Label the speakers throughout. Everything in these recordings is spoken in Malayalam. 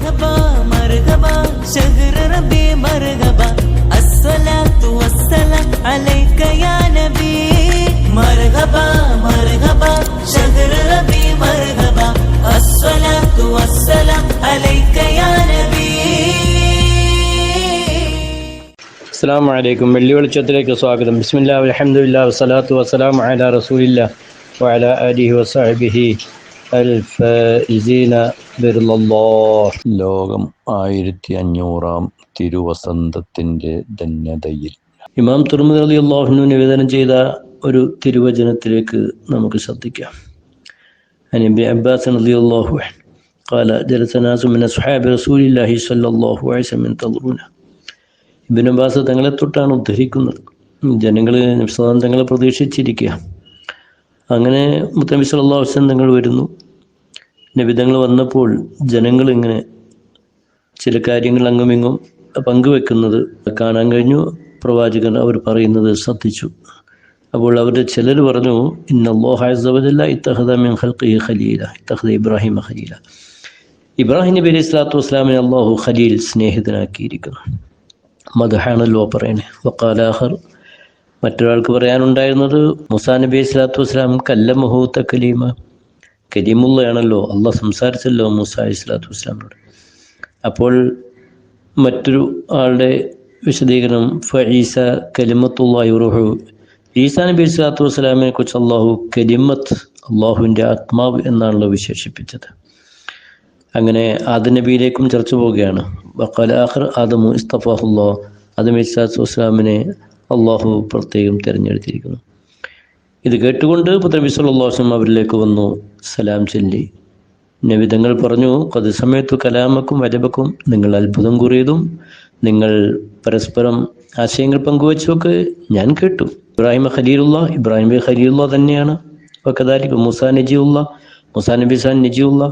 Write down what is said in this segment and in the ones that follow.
Speaker 1: مرحبا مرحبا شهر ربي مرحبا الصلاة والسلام عليك يا نبي مرحبا مرحبا شهر ربي مرحبا الصلاة والسلام عليك يا نبي
Speaker 2: അസ്സാം വലൈക്കും വെള്ളി വെളിച്ചത്തിലേക്ക് സ്വാഗതം ബിസ്മില്ലാ അലഹമുല്ല വസ്സലാത്തു വസ്സലാം അല റസൂലില്ല വഅല അലിഹി വസഹബിഹി അൽഫീന
Speaker 3: ലോകം ആയിരത്തി അഞ്ഞൂറാം തിരുവസന്തത്തിൻ്റെ ധന്യതയിൽ
Speaker 2: ഇമാം തുർമുദ് അലി അള്ളാഹുനു നിവേദനം ചെയ്ത ഒരു തിരുവചനത്തിലേക്ക് നമുക്ക് ശ്രദ്ധിക്കാം عن ابن عباس رضي الله عنه قال جلس ناس من أصحاب رسول الله صلى الله عليه وسلم ينتظرونه ഇബിൻ അബ്ബാസ് തങ്ങളെ തൊട്ടാണ് ഉദ്ധരിക്കുന്നത് ജനങ്ങൾ നബ്സലാം തങ്ങളെ പ്രതീക്ഷിച്ചിരിക്കുക അങ്ങനെ മുത്തനബി സല്ലല്ലാഹു അലൈഹി വസല്ലം തങ്ങൾ വരുന്നു നബി തങ്ങൾ വന്നപ്പോൾ ജനങ്ങൾ ഇങ്ങനെ ചില കാര്യങ്ങൾ അങ്ങുമിങ്ങും പങ്കുവെക്കുന്നത് കാണാൻ കഴിഞ്ഞു. പ്രവാചകൻ അവർ പറയുന്നത് ശ്രദ്ധിച്ചു. അപ്പോൾ അവരുടെ ചിലർ പറഞ്ഞു ഇന്നല്ലാഹല്ല ഇത്തഹദ മിൻ ഖലീല ഇത്തഹദ ഇബ്രാഹിം ഖലീല. ഇബ്രാഹിം നബി അലൈഹി സ്വലാത്തു വസ്സലാമിനെ അള്ളാഹു ഖലീൽ സ്നേഹിതനാക്കിയിരിക്കുന്നു. മദഹാണല്ലോ പറയണേ വക്കാലാഹർ മറ്റൊരാൾക്ക് പറയാനുണ്ടായിരുന്നത് മുസാ നബി അലൈഹി സ്വലാത്തു വസ്സലാം കല്ലമഹു തക്കലീമ കരീമുള്ളയാണല്ലോ. അള്ളാഹ് സംസാരിച്ചല്ലോ മൂസ അലൈഹി സ്വലാത്തു വസ്സലാമിനോട്. അപ്പോൾ മറ്റൊരു ആളുടെ വിശദീകരണം ഫീസ കലിമത്തുള്ളാഹി റുഹു. ഈസാ നബി സ്വലാത്തു വസ്സലാമിനെ കുറിച്ച് അള്ളാഹു കലിമത്ത് അള്ളാഹുവിന്റെ ആത്മാവ് എന്നാണല്ലോ വിശേഷിപ്പിച്ചത്. അങ്ങനെ ആദ നബിയിലേക്കും ചർച്ച പോവുകയാണ്. വക്കാലാഖർ ആദമു ഇസ്തഫാഹുല്ലാ. ആദം ഇസ്ലാത്തു വസ്സലാമിനെ അള്ളാഹു പ്രത്യേകം തിരഞ്ഞെടുത്തിരിക്കുന്നു. ഇത് കേട്ടുകൊണ്ട് പുത്രബി സല്ലാസ്ലം അവരിലേക്ക് വന്നു സലാം ചൊല്ലി. നബിതങ്ങൾ പറഞ്ഞു കൊത് സമയത്തു കലാമക്കും വരബക്കും നിങ്ങൾ അത്ഭുതം കൂറിയതും നിങ്ങൾ പരസ്പരം ആശയങ്ങൾ പങ്കുവച്ചൊക്കെ ഞാൻ കേട്ടു. ഇബ്രാഹിം ഖലീലുള്ള ഇബ്രാഹിം ബി ഖലീലുള്ള തന്നെയാണ്. വക്കതാലിക്ക് മുസാ നജിയുള്ള മുസാ നബി സാൻ നജിയുള്ള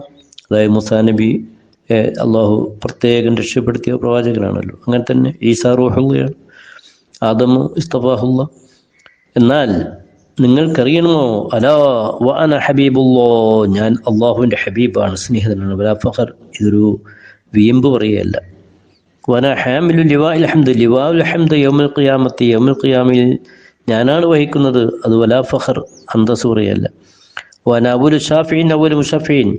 Speaker 2: അതായത് മുസാ നബി അള്ളാഹു പ്രത്യേകം രക്ഷപ്പെടുത്തിയ പ്രവാചകനാണല്ലോ. അങ്ങനെ തന്നെ ഈസാ റൂഹുള്ളയാണ് ആദമു ഇസ്തഫാഹുള്ള എന്നാൽ നിങ്ങൾക്കറിയണമോ? അലാ വഅന ഹബീബുല്ലോ ഞാൻ അള്ളാഹുവിന്റെ ഹബീബാണ് സ്നേഹിതനാണ്. വലാ ഫഖർ ഇതൊരു വീമ്പ് പറയുകയല്ല. വന ഹാമിലു ലിവാ അൽഹംദ് ലിവാ അൽഹംദ് യോമുൽ ഖിയാമത്തി. യോമുൽ ഖിയാമിൽ ഞാനാണ് വഹിക്കുന്നത്. അത് വലാ ഫഖർ അന്തസ് പറയല്ല വന അബുൽ ഷാഫീൻ അബുൽ മുഷഫീൻ.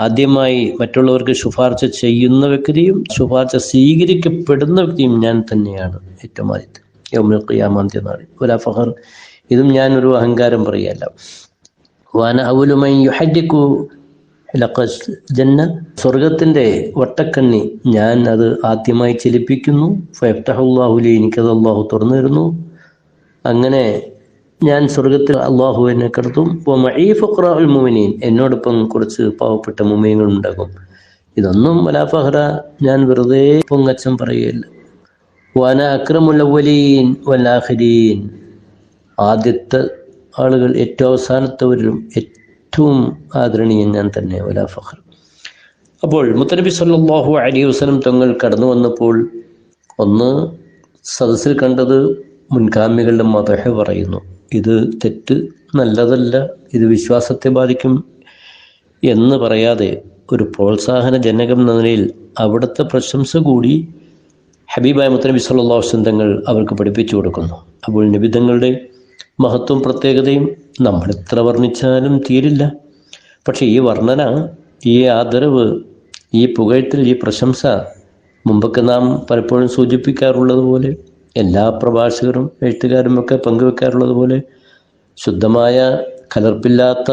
Speaker 2: ആദ്യമായി മറ്റുള്ളവർക്ക് ശുപാർശ ചെയ്യുന്ന വ്യക്തിയും ശുപാർശ സ്വീകരിക്കപ്പെടുന്ന വ്യക്തിയും ഞാൻ തന്നെയാണ് ഏറ്റവും ആദ്യത്തെ. യോമുൽ ഖിയാമാന്ത്യ വലാ ഫഖർ ഇതും ഞാനൊരു അഹങ്കാരം പറയല്ല വാന അവലുമായി യുഹജിക്കു ജന്ന. സ്വർഗത്തിന്റെ വട്ടക്കണ്ണി ഞാൻ അത് ആദ്യമായി ചലിപ്പിക്കുന്നു. ഫെഫ്തഹുല്ലാഹുലി എനിക്കത് അള്ളാഹു തുറന്നു തരുന്നു. അങ്ങനെ ഞാൻ സ്വർഗത്തിൽ അള്ളാഹുവിനെ കടത്തും. ഫുഖ്റാഉൽ മുമിനീൻ എന്നോടൊപ്പം കുറച്ച് പാവപ്പെട്ട മുമീങ്ങൾ ഉണ്ടാകും ഇതൊന്നും വലാഫഹറ ഞാൻ വെറുതെ പൊങ്ങച്ചം പറയുകയില്ല. വാന അക്രമുല്ലവലീൻ വല്ലാഖിരീൻ ആദ്യത്തെ ആളുകൾ ഏറ്റവും അവസാനത്തവരിലും ഏറ്റവും ആദരണീയൻ ഞാൻ തന്നെ വലാ ഫഖർ. അപ്പോൾ മുത്തനബി സല്ലാഹു അലി വസ്ലം തങ്ങൾ കടന്നു വന്നപ്പോൾ ഒന്ന് സദസ്സിൽ കണ്ടത് മുൻഗാമികളുടെ മതഹ പറയുന്നു. ഇത് തെറ്റ് നല്ലതല്ല ഇത് വിശ്വാസത്തെ ബാധിക്കും എന്ന് പറയാതെ ഒരു പ്രോത്സാഹന ജനകം എന്ന നിലയിൽ അവിടുത്തെ പ്രശംസ കൂടി ഹബീബായ മുത്തനബി സല്ലാ വസ്ലം തങ്ങൾ അവർക്ക് പഠിപ്പിച്ചു കൊടുക്കുന്നു. അപ്പോൾ നിബിധങ്ങളുടെ മഹത്വം പ്രത്യേകതയും നമ്മൾ എത്ര വർണിച്ചാലും തീരില്ല. പക്ഷെ ഈ വർണന ഈ ആദരവ് ഈ പുകഴ്ത്തിൽ ഈ പ്രശംസ മുമ്പൊക്കെ നാം പലപ്പോഴും സൂചിപ്പിക്കാറുള്ളത് പോലെ എല്ലാ പ്രഭാഷകരും എഴുത്തുകാരും ഒക്കെ പങ്കുവെക്കാറുള്ളത് പോലെ ശുദ്ധമായ കലർപ്പില്ലാത്ത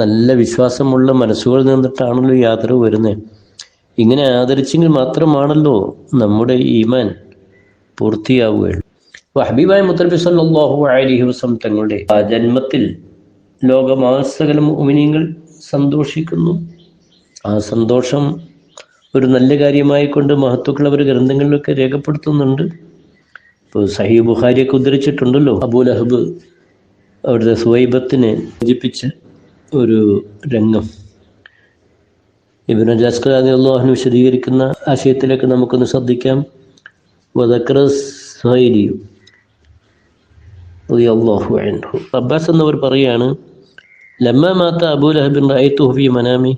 Speaker 2: നല്ല വിശ്വാസമുള്ള മനസ്സുകളിൽ നിന്നിട്ടാണല്ലോ ഈ ആദരവ് വരുന്നത് ഇങ്ങനെ ആദരിച്ചെങ്കിൽ മാത്രമാണല്ലോ നമ്മുടെ ഈമാൻ പൂർത്തിയാവുകയുള്ളൂ. ഹബീബായ മുത്തലബി സല്ലാഹു അലഹി വസ്ലം തങ്ങളുടെ ആ ജന്മത്തിൽ ലോകമാസകല ഉമിനിയങ്ങൾ സന്തോഷിക്കുന്നു. ആ സന്തോഷം ഒരു നല്ല കാര്യമായി കൊണ്ട് മഹത്വക്കൾ അവർ ഗ്രന്ഥങ്ങളിലൊക്കെ രേഖപ്പെടുത്തുന്നുണ്ട്. ഇപ്പോൾ സഹീബ് ബുഹാരിയൊക്കെ ഉദ്ധരിച്ചിട്ടുണ്ടല്ലോ അബൂൽ അഹബ് അവിടുത്തെ സുവൈബത്തിനെ സൂചിപ്പിച്ച ഒരു രംഗം. ഇബിൻ ജാസ്കർ വിശദീകരിക്കുന്ന ആശയത്തിലേക്ക് നമുക്കൊന്ന് ശ്രദ്ധിക്കാം. വദക്ര സുഹൈലിയും റളിയല്ലാഹു അൻഹു. അബ്ബാസ് എന്നവർ പറയാണ് ലമ്മ മാത്ത അബൂ ലഹബിൻ റഅയ്തുഹു ഫി മനാമി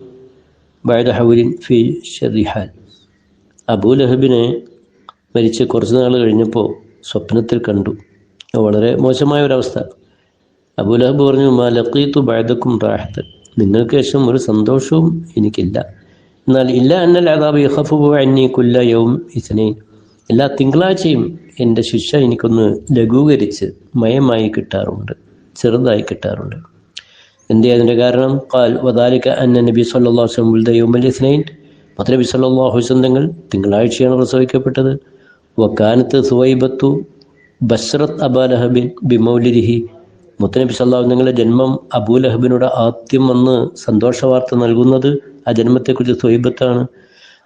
Speaker 2: ബഅദ ഹൗലിൻ ഫി ഷദിഹാൽ അബൂലഹബിനെ മരിച്ച് കുറച്ച് നാൾ കഴിഞ്ഞപ്പോൾ സ്വപ്നത്തിൽ കണ്ടു. വളരെ മോശമായ ഒരവസ്ഥ അബൂലഹബ് പറഞ്ഞു മാ ലഖീത്തു ബഅദക്കും റാഹത്ത് നിങ്ങൾക്ക് ശേഷം ഒരു സന്തോഷവും എനിക്കില്ല. എന്നാൽ ഇല്ല അന്നൽ അതാബ് യഖഫു അന്നി കുല്ല യൗം ഇസ്നൈൻ. എല്ലാ തിങ്കളാഴ്ചയും എന്റെ ശിക്ഷ എനിക്കൊന്ന് ലഘൂകരിച്ച് മയമായി കിട്ടാറുണ്ട് ചെറുതായി കിട്ടാറുണ്ട്. എന്തേ അതിന്റെ കാരണം? കാൽ വദാലിക അന്ന നബി മത്ത നബി സല്ലല്ലാഹു അലൈഹി വസല്ലം തങ്ങൾ തിങ്കളാഴ്ചയാണ് പ്രസവിക്കപ്പെട്ടത്. വക്കാനത്ത് സുവൈബത്തു ബസ്രത്ത് അബാലഹബിൻ ബിമൗലിരിഹി. മുത്തനബി സല്ലാഹു നിങ്ങളുടെ ജന്മം അബൂലഹബിനോട് ആദ്യം വന്ന് സന്തോഷ വാർത്ത നൽകുന്നത് ആ ജന്മത്തെക്കുറിച്ച് സ്വൈബത്താണ്.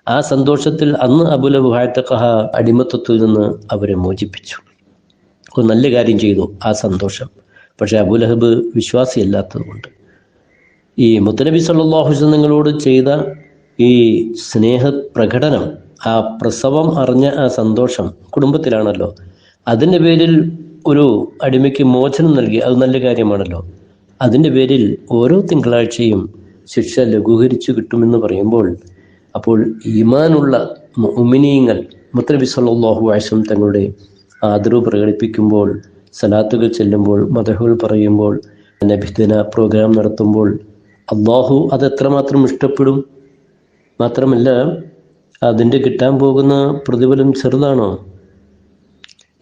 Speaker 2: ആ സന്തോഷത്തിൽ അന്ന് അബുല ഹായത്തക്കഹ അടിമത്വത്തിൽ നിന്ന് അവരെ മോചിപ്പിച്ചു. ഒരു നല്ല കാര്യം ചെയ്തു ആ സന്തോഷം. പക്ഷെ അബുലഹബ് വിശ്വാസിയല്ലാത്തതുകൊണ്ട്. ഈ മുത്തനബി സല്ലാഹു നിങ്ങളോട് ചെയ്ത ഈ സ്നേഹ പ്രകടനം ആ പ്രസവം അറിഞ്ഞ ആ സന്തോഷം കുടുംബത്തിലാണല്ലോ. അതിന്റെ പേരിൽ ഒരു അടിമയ്ക്ക് മോചനം നൽകി അത് നല്ല കാര്യമാണല്ലോ. അതിന്റെ പേരിൽ ഓരോ തിങ്കളാഴ്ചയും ശിക്ഷ ലഘൂകരിച്ചു കിട്ടുമെന്ന് പറയുമ്പോൾ അപ്പോൾ ഇമാനുള്ള ഉമിനീയങ്ങൾ മുത്തനബി സല്ലാഹു ആശം തങ്ങളുടെ ആദരവ് പ്രകടിപ്പിക്കുമ്പോൾ സലാത്തുകൾ ചെല്ലുമ്പോൾ മതഹുകൾ പറയുമ്പോൾ നബിദിന പ്രോഗ്രാം നടത്തുമ്പോൾ അള്ളാഹു അത് എത്രമാത്രം ഇഷ്ടപ്പെടും? മാത്രമല്ല അതിന്റെ കിട്ടാൻ പോകുന്ന പ്രതിഫലം ചെറുതാണോ?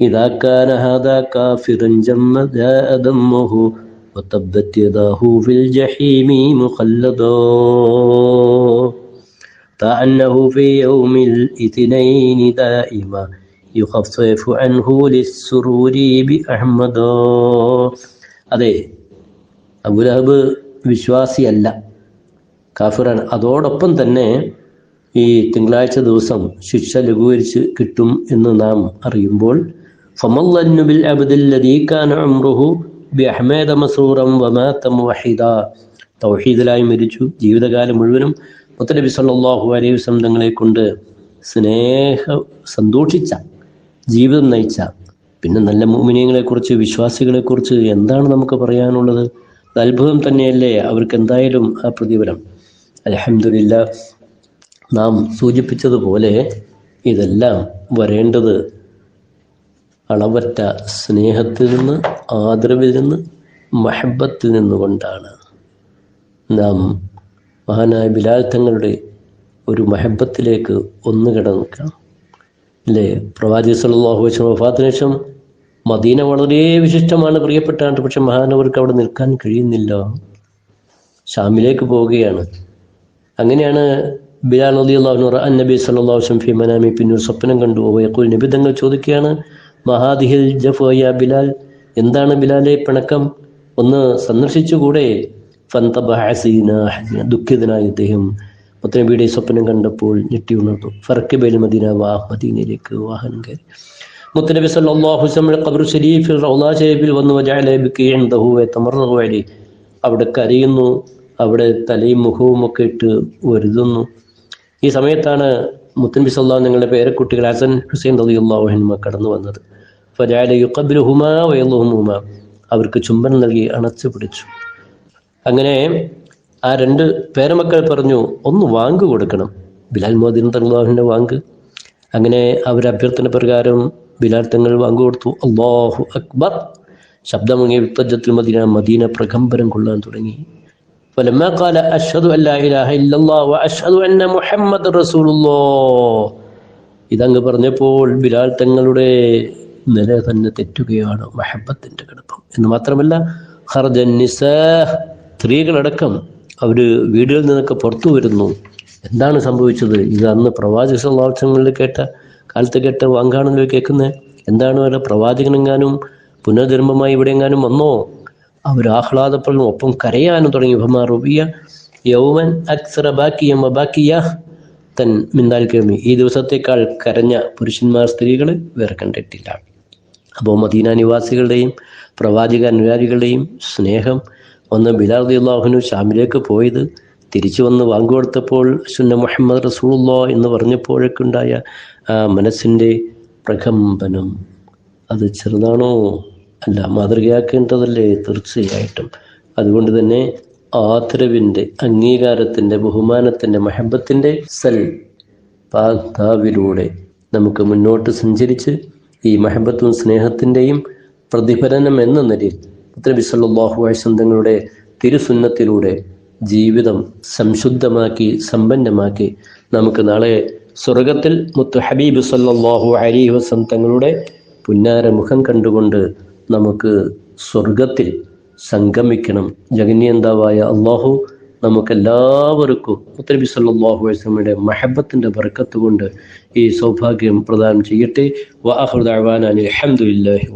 Speaker 2: ഇതാക്കാനഹാദാ كأنه في يوم الاثنين دائما يخفف عنه للسرور بأحمد അതെ അബുലഹബ് വിശ്വാസിയല്ല കാഫിറാണ് അതോടൊപ്പം തന്നെ ഈ തിങ്കളാഴ്ച ദിവസം ശിക്ഷ ലഘൂകരിച്ച് കിട്ടും എന്ന് നാം അറിയുമ്പോൾ ഫമല്ലന്നു ബിൽ അബ്ദില്ലദീ കാന ഉംറുഹു ബിഅഹ്മദ മസൂറൻ വമാത മുവഹിദ തൗഹീദിലായി മരിച്ചു ജീവിതകാലം മുഴുവനും മുത്തനബി സല്ലല്ലാഹു അലൈഹി വസല്ലം തങ്ങളെ കൊണ്ട് സ്നേഹ സന്തോഷിച്ച ജീവിതം നയിച്ച പിന്നെ നല്ല മോമിനിയങ്ങളെക്കുറിച്ച് വിശ്വാസികളെക്കുറിച്ച് എന്താണ് നമുക്ക് പറയാനുള്ളത്? അത്ഭുതം തന്നെയല്ലേ? അവർക്ക് എന്തായാലും ആ പ്രതിഫലം. അലഹമില്ല നാം സൂചിപ്പിച്ചതുപോലെ ഇതെല്ലാം വരേണ്ടത് അളവറ്റ സ്നേഹത്തിൽ നിന്ന് ആദരവിൽ നിന്ന് മഹബത്തിൽ നിന്നുകൊണ്ടാണ് നാം മഹാനായ ബിലാൽ തങ്ങളുടെ ഒരു മഹബത്തിലേക്ക് ഒന്ന് കിടക്കാം അല്ലേ പ്രവാചി സല്ലല്ലാഹു അലൈഹി വസല്ലം വഫാത്തിന് ശേഷം മദീന വളരെ വിശിഷ്ടമാണ് പ്രിയപ്പെട്ടാണ്. പക്ഷെ മഹാനവർക്ക് അവിടെ നിൽക്കാൻ കഴിയുന്നില്ല. ഷാമിലേക്ക് പോവുകയാണ്. അങ്ങനെയാണ് ബിലാൽ നദി അള്ളാഹു നബി സല്ലല്ലാഹു അലൈഹി വസല്ലം ഫി മനാമി പിന്നെ ഒരു സ്വപ്നം കണ്ടു. വയക്കുൽ നബി തങ്ങൾ ചോദിക്കുകയാണ് മഹാദിഹിൽ ജഫ് ബിലാൽ എന്താണ് ബിലാലെ പിണക്കം? ഒന്ന് സന്ദർശിച്ചുകൂടെ? ദുഃഖിതനായ ഇദ്ദേഹം മുത്തനബിയുടെ സ്വപ്നം കണ്ടപ്പോൾ ഞെട്ടി ഉണർന്നു. ഫറക്ക് ബേൽ മദീന വാ മദീനയിലേക്ക് വാഹനം കയറി. മുത്തനബി ഷരീഫിൽ വന്നു അവിടെ കരയുന്നു അവിടെ തലയും മുഖവും ഒക്കെ ഇട്ട് വരുതുന്നു ഈ സമയത്താണ് മുത്തനബി സല്ലല്ലാഹു നിങ്ങളുടെ പേരക്കുട്ടികൾ ഹസൻ ഹുസൈൻ റളിയല്ലാഹു അള്ളാഹുഹിന്മ കടന്നു വന്നത്. യുഖബ്ബിലുഹുമാ വയല്ലുഹുമാ അവർക്ക് ചുംബനം നൽകി അണച്ചു പിടിച്ചു. അങ്ങനെ ആ രണ്ട് പേരമക്കൾ പറഞ്ഞു ഒന്ന് വാങ്ക് കൊടുക്കണം ബിലാൽ മോദിൻ തങ്ങളാഹുവിൻ്റെ വാങ്ക് അങ്ങനെ അവർ അഭ്യർത്ഥന പ്രകാരം ബിലാൽ തങ്ങൾ വാങ്ക് കൊടുത്തു അള്ളാഹു അക്ബർ ശബ്ദമങ്ങിയ വിത്തജത്തിൽ മദീന മദീന പ്രകമ്പനം കൊള്ളാൻ തുടങ്ങി فلما قال أشهد أن لا إله إلا الله وأشهد أن محمد رسول الله ഇതങ്ങ് പറഞ്ഞപ്പോൾ ബിലാൽ തങ്ങളുടെ നില തന്നെ തെറ്റുകയാണ് മഹബത്തിൻ്റെ കിടപ്പം എന്ന് മാത്രമല്ല ഹർജൻ നിസാ സ്ത്രീകളടക്കം അവർ വീടുകളിൽ നിന്നൊക്കെ പുറത്തു വരുന്നു. എന്താണ് സംഭവിച്ചത്? ഇത് അന്ന് പ്രവാചക സമാവശ്യങ്ങളിൽ കേട്ട കാലത്ത് കേട്ട വാങ്കാണല്ലോ കേൾക്കുന്നത് എന്താണ് അവരുടെ പ്രവാചകനെങ്ങാനും പുനർജന്മമായി ഇവിടെ എങ്ങാനും വന്നോ? അവർ ആഹ്ലാദപ്പെടുന്നു ഒപ്പം കരയാനും തുടങ്ങി. ഭമാ റുബിയ യൗമൻ അക്സറ ബാക്കിയ ബാക്കിയ തൻ മിന്താൽ കേമി ഈ ദിവസത്തേക്കാൾ കരഞ്ഞ പുരുഷന്മാർ സ്ത്രീകൾ വേറെ കണ്ടിട്ടില്ല. അപ്പോൾ മദീന നിവാസികളുടെയും പ്രവാചക അനുരാഗികളുടെയും സ്നേഹം ഒന്ന് ബിലാൽ അള്ളാഹുനു ഷാമിലേക്ക് പോയത്. തിരിച്ചു വന്ന് വാങ്ങുകൊടുത്തപ്പോൾ സുന്ന മുഹമ്മദ് റസൂള്ളോ എന്ന് പറഞ്ഞപ്പോഴേക്കുണ്ടായ ആ മനസ്സിന്റെ പ്രകമ്പനം. അത് ചെറുതാണോ? അല്ല മാതൃകയാക്കേണ്ടതല്ലേ? തീർച്ചയായിട്ടും. അതുകൊണ്ട് തന്നെ ആദരവിന്റെ അംഗീകാരത്തിന്റെ ബഹുമാനത്തിന്റെ മഹബത്തിന്റെ സൽ പാതാവിലൂടെ നമുക്ക് മുന്നോട്ട് സഞ്ചരിച്ച് ഈ മഹബത്തും സ്നേഹത്തിന്റെയും പ്രതിഫലനം എന്ന നിലയിൽ നബി സല്ലാഹു അലൈഹി വസല്ലം തങ്ങളുടെ തിരുസുന്നത്തിലൂടെ ജീവിതം സംശുദ്ധമാക്കി സമ്പന്നമാക്കി. നമുക്ക് നാളെ സ്വർഗത്തിൽ മുത്തു ഹബീബ് സല്ലാഹു അലി വസം തങ്ങളുടെ പുന്നാര മുഖം കണ്ടുകൊണ്ട് നമുക്ക് സ്വർഗത്തിൽ സംഗമിക്കണം. ജഗന്യന്താവായ അള്ളാഹു നമുക്കെല്ലാവർക്കും മുത്തനബി സല്ലല്ലാഹു അലൈഹി വസല്ലമയുടെ മഹബത്തിന്റെ ബർക്കത്ത് കൊണ്ട് ഈ സൗഭാഗ്യം പ്രദാനം ചെയ്യട്ടെ. വാഹുദാൻ അലഹമുല്ലാഹി